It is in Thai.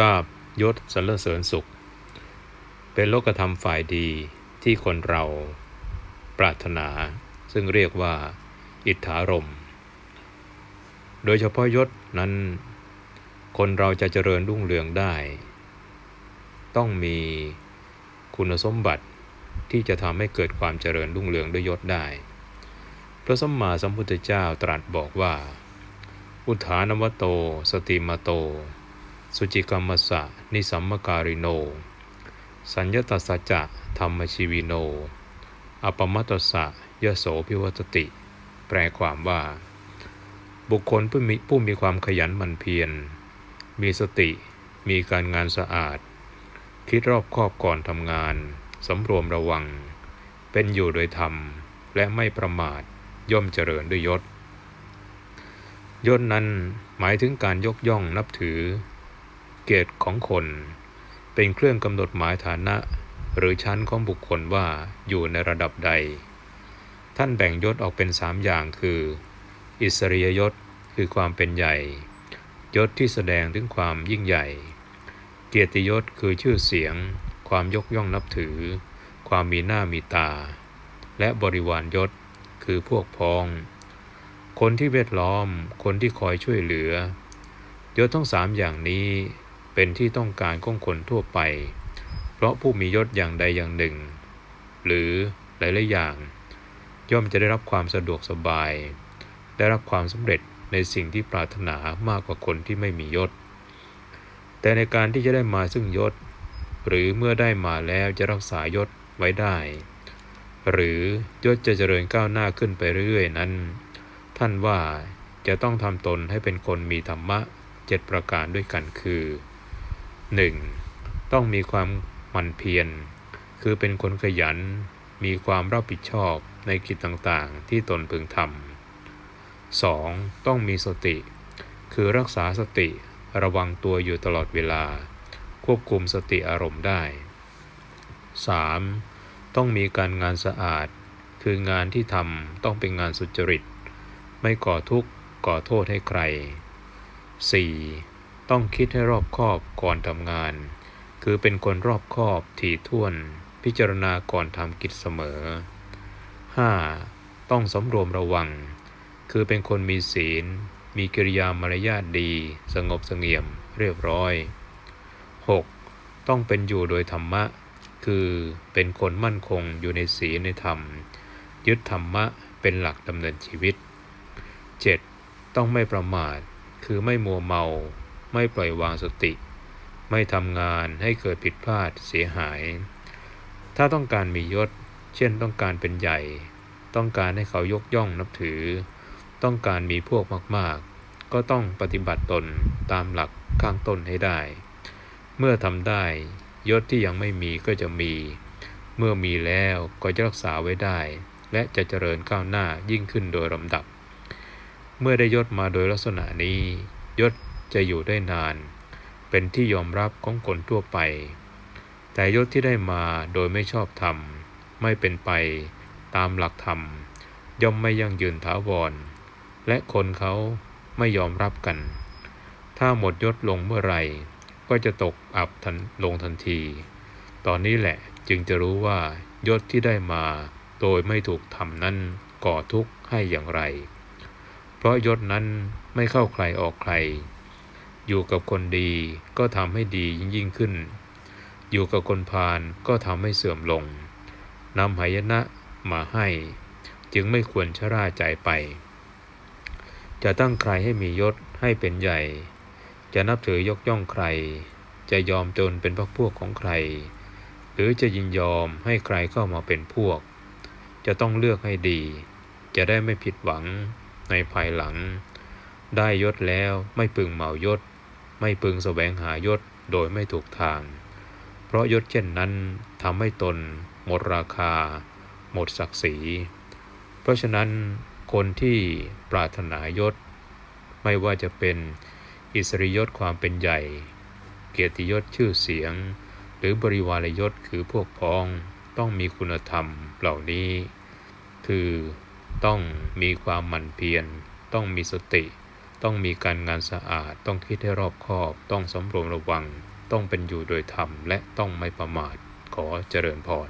ลาบยศสรรเสริญสุข เป็นโลกธรรมฝ่ายดีที่คนเราปรารถนา ซึ่งเรียกว่าอิทธารม โดยเฉพาะยศนั้น คนเราจะเจริญรุ่งเรืองได้ ต้องมีคุณสมบัติที่จะทำให้เกิดความเจริญรุ่งเรืองด้วยยศได้ พระสัมมาสัมพุทธเจ้าตรัสบอกว่า อุทานวโต สติมาโต สุจิกรรมสะนิสัมมการิโน สัญญตัสสะจะธรรมชีวิโน อปมัตตสะยโสพิวัตติ แปลความว่า บุคคลผู้มีผู้มีความขยันหมั่นเพียร มีสติ มีการงานสะอาด คิดรอบคอบก่อนทำงาน สำรวมระวัง เป็นอยู่โดยธรรม และไม่ประมาท ย่อมเจริญด้วยยศยศนั้นหมายถึงการยกย่องนับถือ เกียรติของคน เป็นเครื่องกำหนดหมายฐานะ หรือชั้นของบุคคลว่าอยู่ในระดับใด ท่านแบ่งยศออกเป็นสามอย่างคือ อิสริยยศคือความเป็นใหญ่ ยศที่แสดงถึงความยิ่งใหญ่ เกียรติยศคือชื่อเสียง ความยกย่องนับถือ ความมีหน้ามีตา และบริวารยศคือพวกพ้อง คนที่เวทล้อม คนที่คอยช่วยเหลือ ยศทั้งสามอย่างนี้ เป็นที่ต้องการของคนทั่วไป เพราะผู้มียศอย่างใดอย่างหนึ่ง หรือหลายๆอย่าง ย่อมจะได้รับความสะดวกสบาย ได้รับความสำเร็จในสิ่งที่ปรารถนามากกว่าคนที่ไม่มียศ แต่ในการที่จะได้มาซึ่งยศ หรือเมื่อได้มาแล้วจะรักษายศไว้ได้ หรือยศจะเจริญก้าวหน้าขึ้นไปเรื่อยๆนั้น ท่านว่าจะต้องทำตนให้เป็นคนมีธรรมะเจ็ดประการด้วยกันคือ 1. ต้องมีความหมั่นเพียร คือเป็นคนขยัน มีความรับผิดชอบในกิจต่างๆ ที่ตนพึงทำ 2. ต้องมีสติ คือรักษาสติระวังตัวอยู่ตลอดเวลา ควบคุมสติอารมณ์ได้ 3. ต้องมีการงานสะอาด คืองานที่ทำต้องเป็นงานสุจริต ไม่ก่อทุกข์ก่อโทษให้ใคร 4. ต้องคิดให้รอบคอบก่อนทำงาน คือเป็นคนรอบคอบถี่ถ้วน พิจารณาก่อนทำกิจเสมอ 5. ต้องสำรวมระวัง คือเป็นคนมีศีล มีกิริยามารยาทดี สงบสงี่ยม เรียบร้อย 6. ต้องเป็นอยู่โดยธรรมะ คือเป็นคนมั่นคงอยู่ในศีลในธรรม ยึดธรรมะเป็นหลักดำเนินชีวิต 7. ต้องไม่ประมาท คือไม่มัวเมา ไม่ปล่อยวางสติ ไม่ทำงานให้เกิดผิดพลาดเสียหาย ถ้าต้องการมียศ เช่นต้องการเป็นใหญ่ ต้องการให้เขายกย่องนับถือ ต้องการมีพวกมากๆ ก็ต้องปฏิบัติตนตามหลักข้างต้นให้ได้ เมื่อทำได้ยศที่ยังไม่มีก็จะมี เมื่อมีแล้วก็จะรักษาไว้ได้ และจะเจริญก้าวหน้ายิ่งขึ้นโดยลำดับ เมื่อได้ยศมาโดยลักษณะนี้ ยศ จะอยู่ได้นาน เป็นที่ยอมรับของคนทั่วไป แต่ยศที่ได้มาโดยไม่ชอบธรรม ไม่เป็นไปตามหลักธรรม ย่อมไม่ยั่งยืนถาวร และคนเขาไม่ยอมรับกัน ถ้าหมดยศลงเมื่อไหร่ ก็จะตกอับทันลงทันที ตอนนี้แหละจึงจะรู้ว่ายศที่ได้มาโดยไม่ถูกทำนั้นก่อทุกข์ให้อย่างไร เพราะยศนั้นไม่เข้าใครออกใคร อยู่กับคนดีก็ทำให้ดียิ่งยิ่งขึ้น อยู่กับคนพาลก็ทำให้เสื่อมลงนำหายนะมาให้ จึงไม่ควรชราใจไป จะตั้งใครให้มียศให้เป็นใหญ่ จะนับถือยกย่องใคร จะยอมจนเป็นพวกพวกของใคร หรือจะยินยอมให้ใครเข้ามาเป็นพวก จะต้องเลือกให้ดี จะได้ไม่ผิดหวังในภายหลัง ได้ยศแล้วไม่พึงเหมายศ ไม่พึงแสวงหายศโดยไม่ถูกทาง เพราะยศเช่นนั้นทำให้ตน หมดราคา หมดศักดิ์ศรี เพราะฉะนั้นคนที่ปรารถนายศ ไม่ว่าจะเป็นอิสริยศความเป็นใหญ่ เกียรติยศชื่อเสียง หรือบริวารยศคือพวกพ้องต้องมีคุณธรรมเหล่านี้ คือต้องมีความหมั่นเพียร ต้องมีสติ ต้องมีการงานสะอาด ต้องคิดให้รอบคอบ ต้องสำรวมระวัง ต้องเป็นอยู่โดยธรรม และต้องไม่ประมาท ขอเจริญพร